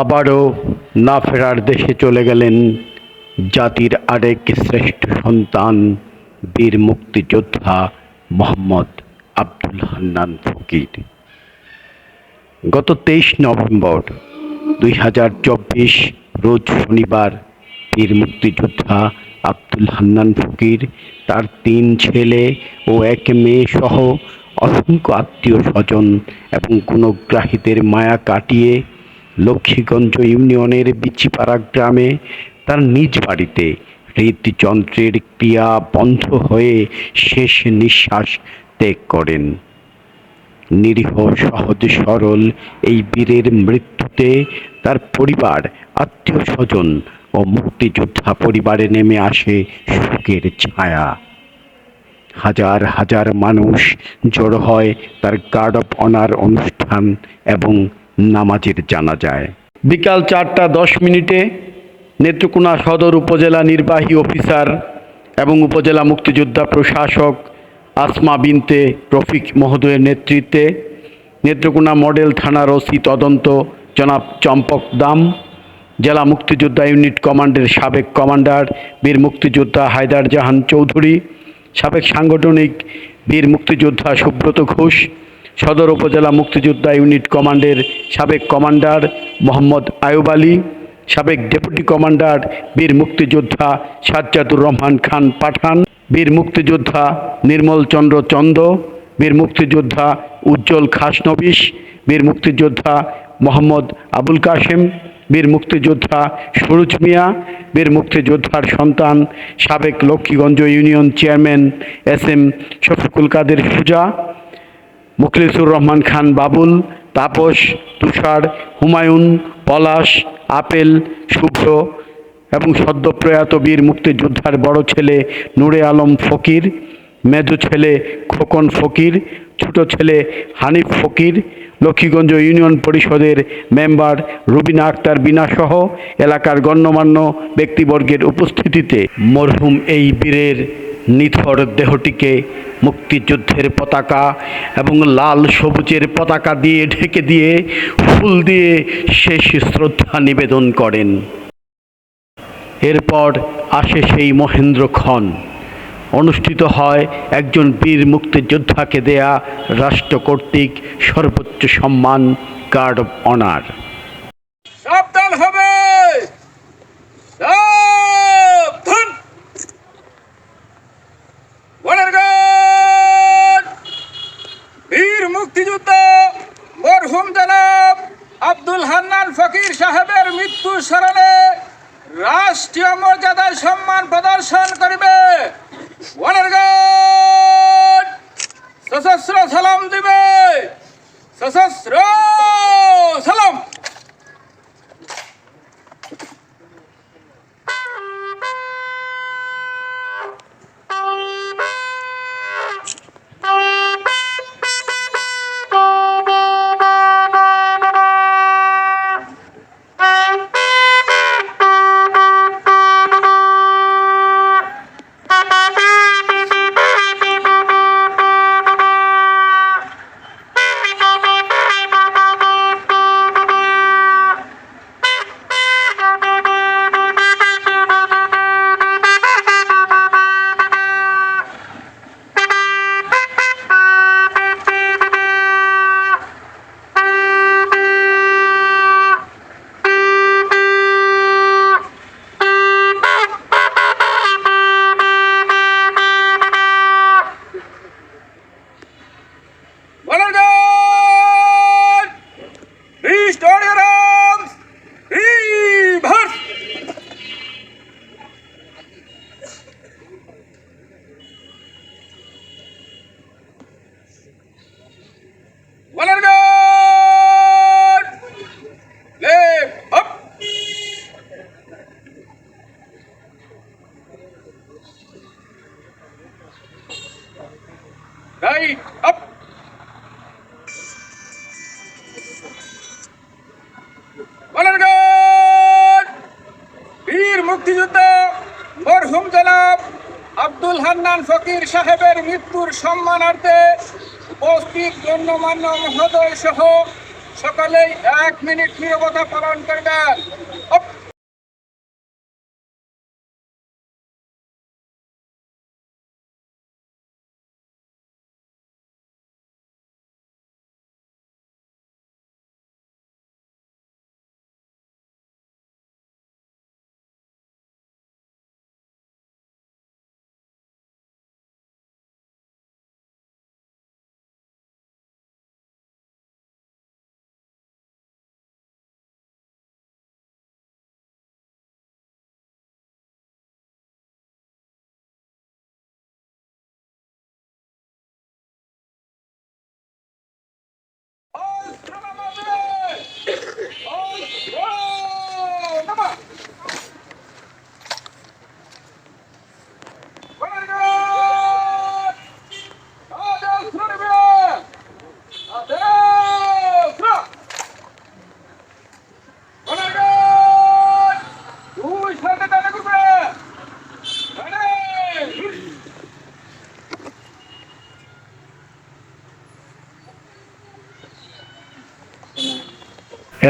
আবারও না ফেরার দেশে চলে গেলেন জাতির আরেক শ্রেষ্ঠ সন্তান, বীর মুক্তিযোদ্ধা মোহাম্মদ আব্দুল হান্নান ফকির। গত তেইশ নভেম্বর দুই হাজার চব্বিশ, রোজ শনিবার, বীর মুক্তিযোদ্ধা আব্দুল হান্নান ফকির, তার তিন ছেলে ও এক মেয়ে সহ অসংখ্য আত্মীয় স্বজন এবং গুণগ্রাহীদের মায়া কাটিয়ে লক্ষ্মীগঞ্জ ইউনিয়নের বিচিপাড়া গ্রামে তার নিজ বাড়িতে হৃদযন্ত্রের ক্রিয়া বন্ধ হয়ে শেষ নিঃশ্বাস ত্যাগ করেন। নিরীহ, সহজ, সরল এই বীরের মৃত্যুতে তার পরিবার, আত্মীয় স্বজন ও মুক্তিযোদ্ধা পরিবারে নেমে আসে শোকের ছায়া। হাজার হাজার মানুষ জড়ো হয় তার গার্ড অফ অনার অনুষ্ঠান এবং নামাজের জানাজায়। বিকাল চারটা দশ মিনিটে নেত্রকোনা সদর উপজেলা নির্বাহী অফিসার এবং উপজেলা মুক্তিযোদ্ধা প্রশাসক আসমা বিনতে রফিক মহোদয়ের নেতৃত্বে নেত্রকোনা মডেল থানার ওসি তদন্ত জনাব চম্পক দাম, জেলা মুক্তিযোদ্ধা ইউনিট কমান্ডের সাবেক কমান্ডার বীর মুক্তিযোদ্ধা হায়দার জাহান চৌধুরী, সাবেক সাংগঠনিক বীর মুক্তিযোদ্ধা সুব্রত ঘোষ সদর উপজেলা মুক্তিযোদ্ধা ইউনিট কমান্ডের সাবেক কমান্ডার মোহাম্মদ আয়ুব আলী, সাবেক ডেপুটি কমান্ডার বীর মুক্তিযোদ্ধা সাজ্জাদুর রহমান খান পাঠান, বীর মুক্তিযোদ্ধা নির্মল চন্দ্র চন্দ, বীর মুক্তিযোদ্ধা উজ্জ্বল খাসনবিশ বীর মুক্তিযোদ্ধা মোহাম্মদ আবুল কাশেম, বীর মুক্তিযোদ্ধা সুরুজ মিয়া, বীর মুক্তিযোদ্ধার সন্তান সাবেক Lakshmiganj union chairman S M Shafiqul Kader Suja Mukhlisur Rahman Khan Babul, Tapas, Tushar, Humayun, Palash, Apel, Shubhra এবং সদ্য প্রয়াত বীর মুক্তিযোদ্ধার বড় ছেলে নূরে আলম ফকির, মেজো ছেলে খোকন ফকির, ছোট ছেলে হানিফ ফকির, লক্ষ্মীগঞ্জ ইউনিয়ন পরিষদের মেম্বার রুবিনা আক্তার বিনাসহ এলাকার গণ্যমান্য ব্যক্তিবর্গের উপস্থিতিতে মরহুম এই বীরের নিথর দেহটিকে মুক্তিযুদ্ধের পতাকা এবং লাল সবুজের পতাকা দিয়ে ঢেকে দিয়ে ফুল দিয়ে শেষ শ্রদ্ধা নিবেদন করেন। এরপর আসে সেই মহেন্দ্র খন অনুষ্ঠিত হয় একজন বীর মুক্তিযোদ্ধাকে দেয়া রাষ্ট্র কর্তৃক সর্বোচ্চ সম্মান গার্ড অনার সাবধান হবে সাবধান বনের বীর মুক্তিযুদ্ধ মরহুম জনাব আব্দুল হান্নান ফকির সাহেবের মৃত্যু স্মরণে রাষ্ট্রীয় মর্যাদায় সম্মান প্রদর্শন মুক্তিযুদ্ধ। মরহুম জনাব আব্দুল হান্নান ফকির সাহেবের মৃত্যুর সম্মানার্থে উপস্থিত গণ্যমান্য মহোদয় সহ সকলেই এক মিনিট নিরবতা পালন করবেন।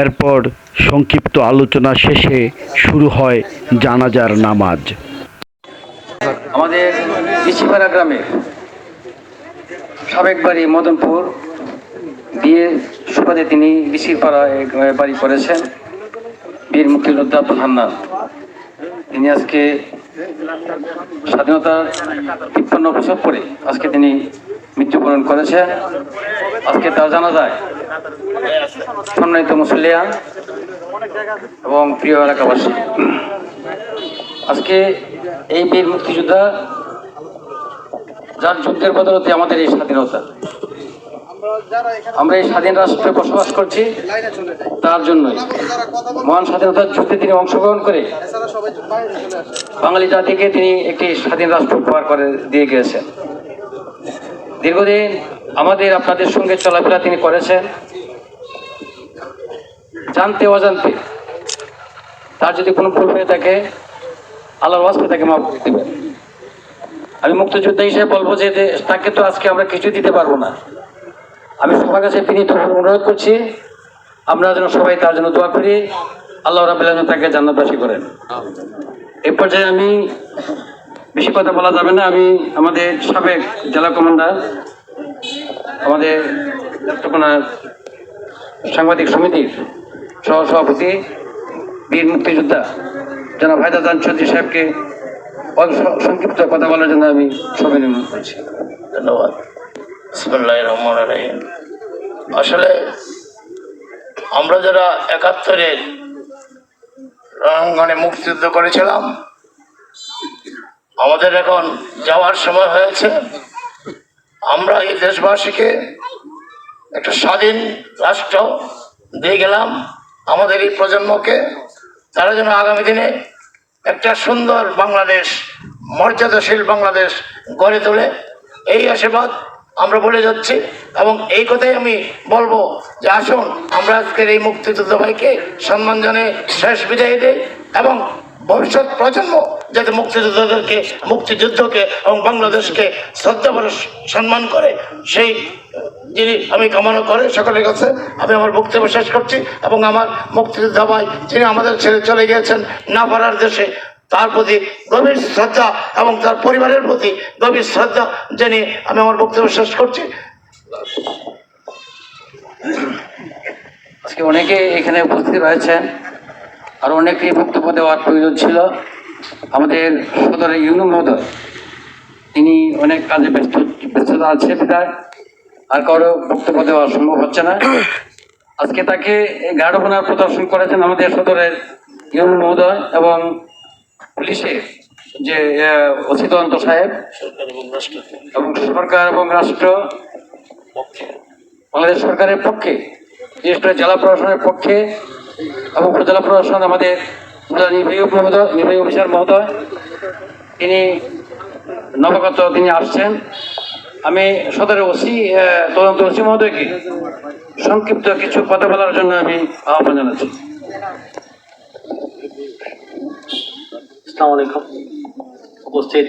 এরপর সংক্ষিপ্ত আলোচনা শেষে শুরু হয় জানাজার নামাজ। আমাদের ইসিপাড়া গ্রামের সাবেক বাড়ি মদনপুর বিয়ে সুবাদে তিনি ইসিপাড়ায় বাড়ি করেছেন বীর মুক্তিযোদ্ধা আব্দুল তিনি আজকে স্বাধীনতার তিপ্পান্ন বছর পরে আজকে তিনি মৃত্যুবরণ করেছেন। আজকে তার জানা যায় সম্মানিত মুসলিয়ান এবং প্রিয় এলাকাবাসী, আজকে এই বীর মুক্তিযোদ্ধা যার যুদ্ধের বদলতে আমাদের এই স্বাধীনতা। আমরা এই স্বাধীন রাষ্ট্রে বসবাস করছি তার জন্যই। মহান স্বাধীনতার যুদ্ধে তিনি অংশগ্রহণ করে বাঙালি জাতিকে তিনি একটি স্বাধীন রাষ্ট্র উপহার করে দিয়ে গিয়েছেন। দীর্ঘদিন আমাদের আপনাদের সঙ্গে চলাফেরা তিনি করেছেন। জানতে অজান্তে তার যদি কোনো ভুল হয়ে থাকে, আল্লাহর ওয়াস্তে তাকে মাফ করে দেবেন। আমি মুক্তিযোদ্ধা হিসেবে বলব যে তাকে তো আজকে আমরা কিছু দিতে পারব না। আমি সবার কাছে বিনীত অনুরোধ করছি, আমরা যেন সবাই তার জন্য দোয়া করি। আল্লাহ যেন তাকে জান্নাতবাসী করেন। এ পর্যায়ে আমি বেশি কথা বলা যাবে না। আমি আমাদের সাবেক জেলা কমান্ডার, আমাদের সাংবাদিক সমিতির সহ সভাপতি বীর মুক্তিযোদ্ধা জনাব হায়দাদান চৌধুরী সাহেবকে সংক্ষিপ্ত কথা বলার জন্য আমি সবাই অনুরোধ করছি। ধন্যবাদ। আসলে আমরা যারা একাত্তরের রণাঙ্গনে মুক্তিযুদ্ধ করেছিলাম, আমাদের এখন যাওয়ার সময় হয়েছে। আমরা এই দেশবাসীকে একটা স্বাধীন রাষ্ট্র দিয়ে গেলাম। আমাদের এই প্রজন্মকে, তারা যেন আগামী দিনে একটা সুন্দর বাংলাদেশ, মর্যাদাশীল বাংলাদেশ গড়ে তোলে। এই আশীর্বাদ আমরা বলে যাচ্ছি এবং এই কথাই আমি বলব যে আসুন, আমরা আজকের এই মুক্তিযুদ্ধ ভাইকে সম্মান জানিয়ে শেষ বিদায় দিই এবং ভবিষ্যৎ প্রজন্ম যাতে মুক্তিযোদ্ধাদেরকে, মুক্তিযুদ্ধকে এবং বাংলাদেশকে শ্রদ্ধা সম্মান করে, সেই যিনি আমি কামনা করে সকলের কাছে আমি আমার বক্তব্য শেষ করছি এবং আমার মুক্তিযোদ্ধা ভাই যিনি আমাদের ছেড়ে চলে গিয়েছেন না পারার দেশে, তার প্রতি গভীর শ্রদ্ধা এবং তার পরিবারের প্রতি গভীর শ্রদ্ধা জেনে আমি আমার বক্তব্য শেষ করছি। আজকে অনেকে এখানে উপস্থিত রয়েছেন। আর অনেকেই বক্তব্য দেওয়ার প্রয়োজন ছিল। আমাদের সদরের ইউনু মহোদয়, তিনি অনেক কাজে ব্যস্ত ব্যস্ততা আছে বিদায় আর কারও বক্তব্য দেওয়া সম্ভব হচ্ছে না। আজকে তাকে গাঢ়পনার প্রদর্শন করেছেন আমাদের সদরের ইউনু মহোদয় এবং পুলিশের যে অসিত সাহেব এবং সরকার এবং রাষ্ট্র বাংলাদেশ সরকারের পক্ষে বিশেষ করে জেলা প্রশাসনের পক্ষে এবং উপজেলা প্রশাসন আমাদের নির্বাহী মহোদয় নির্বাহী অফিসার মহোদয় তিনি নবাগত তিনি আসছেন। আমি সদরের ওসি তদন্ত ওসি মহোদয়কে সংক্ষিপ্ত কিছু কথা বলার জন্য আমি আহ্বান জানাচ্ছি। আলাইকুম। উপস্থিত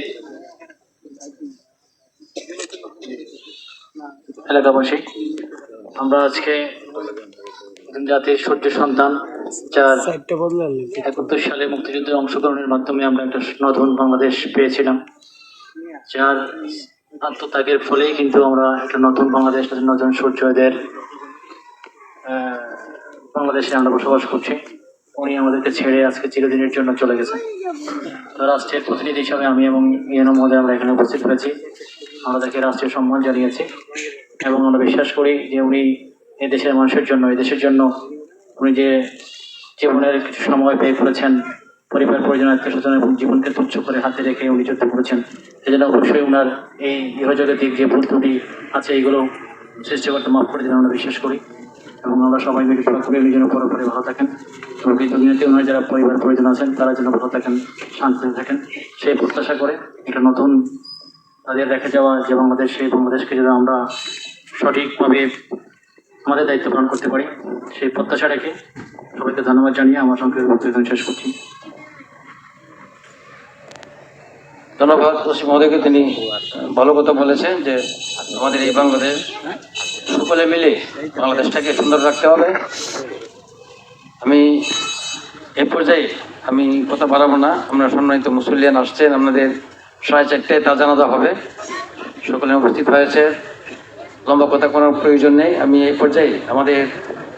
এলাকাবাসী আমরা আজকে জাতির সূর্য সন্তান যার একাত্তর সালে মুক্তিযুদ্ধে অংশগ্রহণের মাধ্যমে আমরা একটা নতুন বাংলাদেশ পেয়েছিলাম যার আত্মত্যাগের ফলেই কিন্তু আমরা একটা নতুন বাংলাদেশ নতুন সূর্যোদয়ের আহ, বাংলাদেশে আমরা বসবাস করছি। উনি আমাদেরকে ছেড়ে আজকে চিরদিনের জন্য চলে গেছে তো রাষ্ট্রের প্রতিনিধি হিসাবে আমি এবং ইয়েনো মহোদয় আমরা এখানে উপস্থিত হয়েছি। আমরা তাকে রাষ্ট্রীয় সম্মান জানিয়েছি এবং আমরা বিশ্বাস করি যে উনি এই দেশের মানুষের জন্য এই দেশের জন্য উনি যে জীবনের কিছু সময় ব্যয় করেছেন পরিবার পরিজন আত্মীয় স্বজন এবং জীবনকে তুচ্ছ করে হাতে রেখে উনি যুদ্ধ করেছেন, সেজন্য অবশ্যই ওনার এই ইহজগতিক যে ভুল ত্রুটি আছে এইগুলো সৃষ্টিকর্তা মাফ করে দিলে আমরা বিশ্বাস করি। এবং আমরা সবাই মিলে দোয়া উনি যেন পরপরে ভালো থাকেন। এবং এই দুনিয়াতে ওনার যারা পরিবার পরিজন আছেন, তারা যেন ভালো থাকেন, শান্তিতে থাকেন, সেই প্রত্যাশা করে একটা নতুন তাদের রেখে যাওয়া যে বাংলাদেশ, সেই বাংলাদেশকে যেন আমরা সঠিকভাবে আমাদের দায়িত্ব পালন করতে পারি। সেই প্রত্যাশা রেখে সবাইকে ধন্যবাদ জানিয়ে আমার সঙ্গে বক্তব্য শেষ করছি। ধন্যবাদ পশ্চিম মহোদয়কে তিনি ভালো কথা বলেছেন যে আমাদের এই বাংলাদেশ সকলে মিলে বাংলাদেশটাকে সুন্দর রাখতে হবে। আমি এই পর্যায়ে আমি কথা বাড়াবো না। আমরা সম্মানিত মুসল্লিয়ান আসছেন, আপনাদের সাড়ে চারটায় তা জানাজা হবে। সকলে উপস্থিত হয়েছে। লম্বা কথা কোনো প্রয়োজন নেই। আমি এই পর্যায়ে আমাদের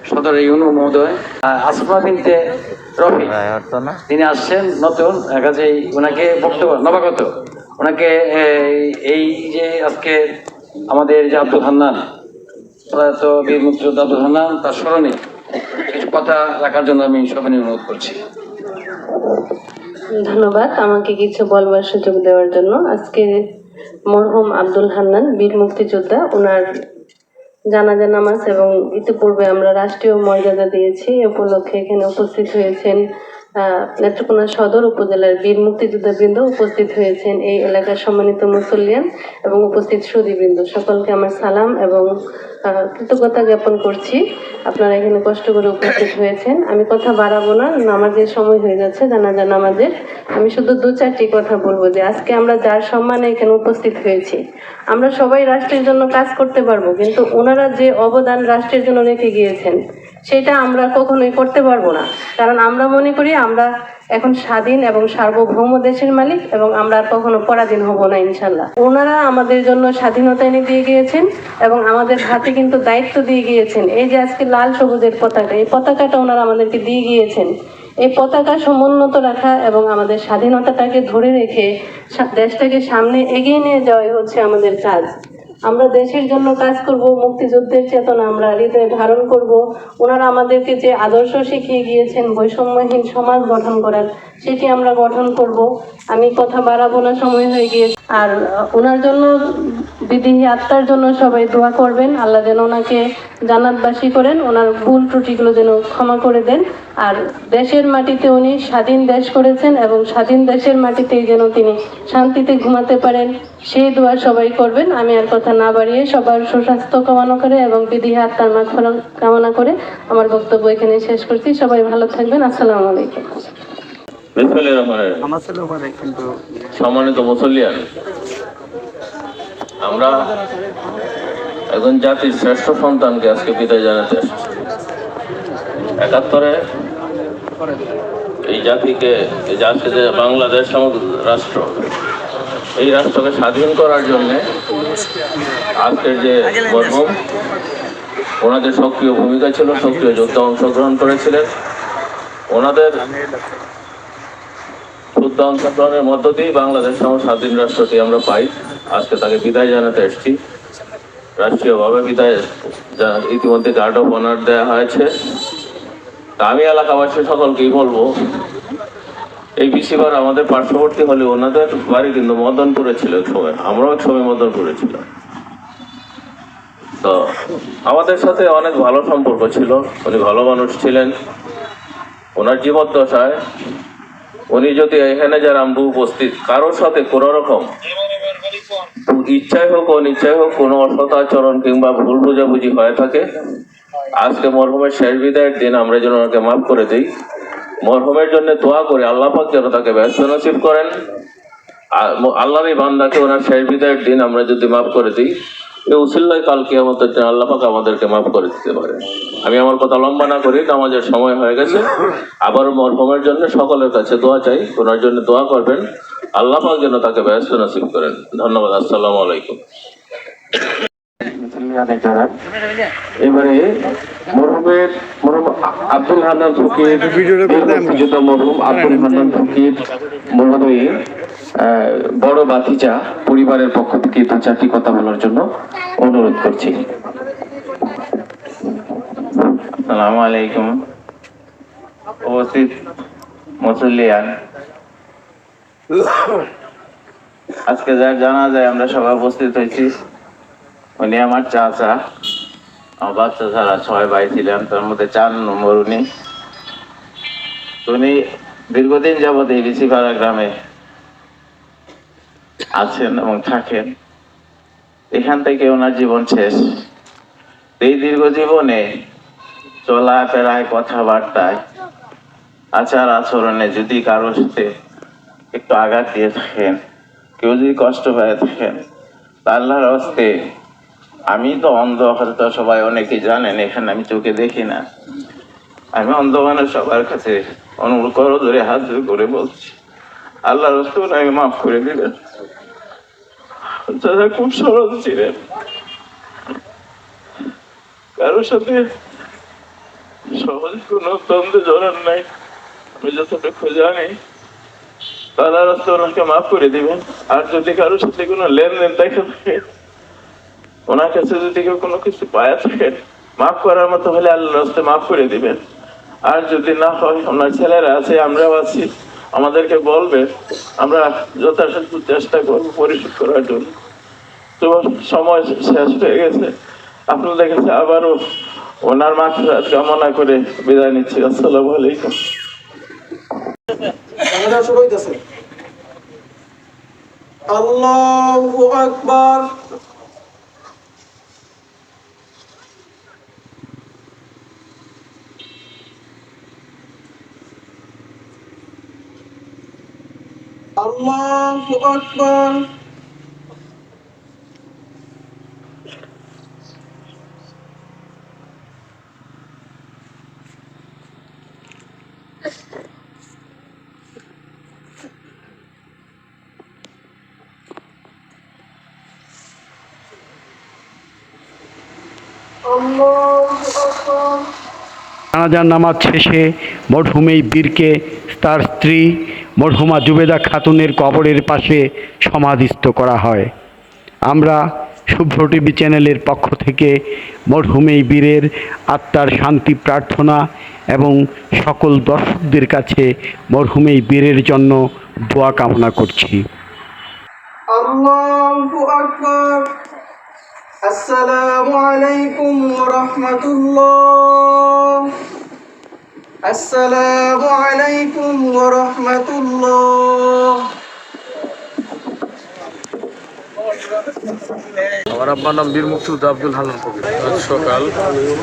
সদর ইউনু মহোদয় আসমা বিনতে রফি তিনি আসছেন নতুন কাজেই ওনাকে বক্তব্য নবাগত। ওনাকে এই- এই যে আজকে আমাদের যে আব্দুল হান্নান প্রয়াত বীর মুক্তিযোদ্ধা আব্দুল হান্নান তার স্মরণে কিছু কথা রাখার জন্য আমি সবাই অনুরোধ করছি। ধন্যবাদ আমাকে কিছু বলবার সুযোগ দেওয়ার জন্য। আজকে মরহুম আব্দুল হান্নান, বীর মুক্তিযোদ্ধা। ওনার জানাজা নামাজ এবং ইতিপূর্বে আমরা রাষ্ট্রীয় মর্যাদা দিয়েছি। এ উপলক্ষে এখানে উপস্থিত হয়েছেন নেত্রকোনা সদর উপজেলার বীর মুক্তিযোদ্ধা বৃন্দ উপস্থিত হয়েছেন এই এলাকার সম্মানিত মুসল্লিয়ান এবং উপস্থিত সুদীবৃন্দ। সকলকে আমার সালাম এবং কৃতজ্ঞতা জ্ঞাপন করছি। আপনারা এখানে কষ্ট করে উপস্থিত হয়েছেন। আমি কথা বাড়াবো না, নামাজের সময় হয়ে যাচ্ছে জানা জানাজা নামাজের। আমি শুধু দু চারটি কথা বলব যে আজকে আমরা যার সম্মানে এখানে উপস্থিত হয়েছি, আমরা সবাই রাষ্ট্রের জন্য কাজ করতে পারব, কিন্তু ওনারা যে অবদান রাষ্ট্রের জন্য রেখে গিয়েছেন সেটা আমরা কখনোই করতে পারব না। কারণ আমরা মনে করি আমরা এখন স্বাধীন এবং সার্বভৌম দেশের মালিক এবং আমরা আর কখনো পরাধীন হব না, ইনশাল্লাহ। ওনারা আমাদের জন্য স্বাধীনতা এনে দিয়ে গিয়েছেন এবং আমাদের হাতে কিন্তু দায়িত্ব দিয়ে গিয়েছেন। এই যে আজকে লাল সবুজের পতাকা, এই পতাকাটা ওনারা আমাদেরকে দিয়ে গিয়েছেন। এই পতাকা সমুন্নত রাখা এবং আমাদের স্বাধীনতাটাকে ধরে রেখে দেশটাকে সামনে এগিয়ে নিয়ে যাওয়াই হচ্ছে আমাদের কাজ। আমরা দেশের জন্য কাজ করব, মুক্তিযুদ্ধের চেতনা আমরা হৃদয়ে ধারণ করব। ওনারা আমাদেরকে যে আদর্শ শিখিয়ে গিয়েছেন, বৈষম্যহীন সমাজ গঠন করার, সেটি আমরা গঠন করব। আমি কথা বাড়াবো না, সময় হয়ে গিয়েছে। আর ওনার জন্য বিদেহী আত্মার জন্য সবাই দোয়া করবেন। আল্লাহ যেন ওনাকে জান্নাতবাসী করেন ওনার ভুল ত্রুটিগুলো যেন ক্ষমা করে দেন। আর দেশের মাটিতে উনি স্বাধীন দেশ করেছেন এবং স্বাধীন দেশের মাটিতেই যেন তিনি শান্তিতে ঘুমাতে পারেন সেই দোয়া সবাই করবেন। আমি আর কথা না বাড়িয়ে সবার সুস্বাস্থ্য কামনা করে এবং বিধি আত্মার মাঠ কামনা করে আমার বক্তব্য এখানে শেষ করছি। সবাই ভালো থাকবেন। আসসালামু আলাইকুম। সম্মানিত মুসল্লিয়ান আমরা একজন জাতির শ্রেষ্ঠ সন্তানকে আজকে বিদায় জানাতে এসেছি একাত্তরে এই জাতিকে জাতি যে বাংলাদেশ রাষ্ট্র, এই রাষ্ট্রকে স্বাধীন করার জন্য আজকের যে মরহুম ওনাদের সক্রিয় ভূমিকা ছিল, সক্রিয় যোদ্ধা অংশগ্রহণ করেছিলেন। ওনাদের শুদ্ধ অংশগ্রহণের মধ্য দিয়েই বাংলাদেশ স্বাধীন রাষ্ট্রটি আমরা পাই। আজকে তাকে বিদায় জানাতে এসেছি। রাষ্ট্রীয়ভাবে বিদায় ইতিমধ্যে গার্ড অফ অনার দেওয়া হয়েছে। আমি এলাকাবাসী সকলকেই বলব, এই বিশিবার আমাদের পার্শ্ববর্তী হলে ওনাদের বাড়ি কিন্তু মদনপুরে ছিল এক সময়। আমরাও এক সময় মদনপুরে ছিলাম। তো আমাদের সাথে অনেক ভালো সম্পর্ক ছিল। উনি ভালো মানুষ ছিলেন। ওনার জীবদ্দশায় উনি যদি এখানে যারা আমরা উপস্থিত, কারোর সাথে কোনো রকম ইচ্ছাই হোক, অনিচ্ছাই হোক, কোনো অসৎ আচরণ কিংবা ভুল বোঝাবুঝি হয়ে থাকে, আজকে মরহুমের শেষ বিদায়ের দিন আমরা যেন ওনাকে মাফ করে দিই। মরহুমের জন্য দোয়া করে আল্লাহ পাক যেন তাকে ব্যস্ত নসিব করেন। এই বান্দাকে ওনার শেষ বিদায়ের দিন আমরা যদি মাফ করে দিই এই উসিল্লায় কালকে আমাদের আল্লাহ পাক আমাদেরকে মাফ করে দিতে পারে। আমি আমার কথা লম্বা না করি, নামাজের সময় হয়ে গেছে। আবার মরহমের জন্য সকলের কাছে দোয়া চাই, ওনার জন্য দোয়া করবেন। আল্লাহ পাক যেন তাকে ব্যস্ত নসিব করেন। ধন্যবাদ, আসসালামু আলাইকুম। বড় বাতিজা পরিবারের পক্ষ থেকে দু চারটি কথা বলার জন্য অনুরোধ করছি। আসসালামু আলাইকুম। উপস্থিত আজকে যার জানা যায় আমরা সবাই উপস্থিত হয়েছি, উনি আমার চাচা। আমার বাচ্চা ছাড়া ছয় ভাই ছিলেন তার মধ্যে চার নম্বর উনি। উনি দীর্ঘদিন যাবৎ এই রিসিপাড়া গ্রামে আছেন এবং থাকেন। এখান থেকে ওনার জীবন শেষ। এই দীর্ঘ জীবনে চলাফেরায় কথাবার্তায় আচার আচরণে যদি কারোর সাথে একটু আঘাত দিয়ে থাকেন। কেউ যদি কষ্ট হয়ে থাকেন। তা আল্লাহর হস্তে, আমি তো অন্ধ হয়তো সবাই অনেকেই জানেন, এখানে আমি চোখে দেখি না। আমি অন্ধ মানুষ সবার কাছে অনুরোধ করো ধরে হাত জোর করে বলছি, আল্লাহর হস্তে ওনাকে মাফ করে দিলেন দাদা খুব সরল ছিলেন, কারোর সাথে সহজ কোনো দ্বন্দ্বে জড়ান নাই। আমি যতটুকু জানি তারা রাস্তা ওনাকে মাফ করে দিবেন। আর যদি কারোর সাথে কোনো লেনদেন দেখা থাকে, ওনার কাছে যদি কেউ কোনো কিছু পায়া থাকেন মাফ করার মতো হলে আল্লাহ রাস্তে মাফ করে দিবেন। আর যদি না হয়, ওনার ছেলেরা আছে, আমরাও আছি, আমাদেরকে বলবে, আমরা যথাসাধ্য চেষ্টা করব পরিশোধ করার জন্য। তো সময় শেষ হয়ে গেছে। আপনাদের কাছে আবারও ওনার মাফিরাত কামনা করে বিদায় নিচ্ছি। আসসালামু আলাইকুম। জানাজা শুরু হইতেছে। আল্লাহু আকবার। আল্লাহু আকবার। জানাজার নামাজ শেষে মরহুম এই বীরকে তার স্ত্রী মরহুমা জুবেদা খাতুনের কবরের পাশে সমাধিস্থ করা হয়। আমরা শুভ্র টিভি চ্যানেলের পক্ষ থেকে মরহুম এই বীরের আত্মার শান্তি প্রার্থনা এবং সকল দর্শকদের কাছে মরহুম এই বীরের জন্য দোয়া কামনা করছি। আল্লাহু আকবার। আসসালামু আলাইকুম ওয়া রাহমাতুল্লাহ আসসালামু আলাইকুম ওয়া রাহমাতুল্লাহ আমার আব্বার নাম বীর মুক্তিযোদ্ধা আব্দুল হান্নান ফকির আজ সকাল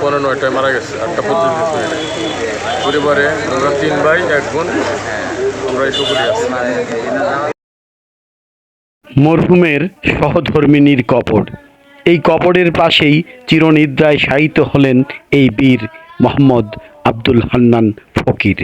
পনেরো নয়টায় মারা গেছে আটটা পর্যন্ত পরিবারে আমরা তিন ভাই এক বোন আমরা এই সকলে আছি। মরহুমের সহধর্মিনীর কবর। এই কবরের পাশেই চিরনিদ্রায় শায়িত হলেন এই বীর মোহাম্মদ আব্দুল হান্নান ফকির।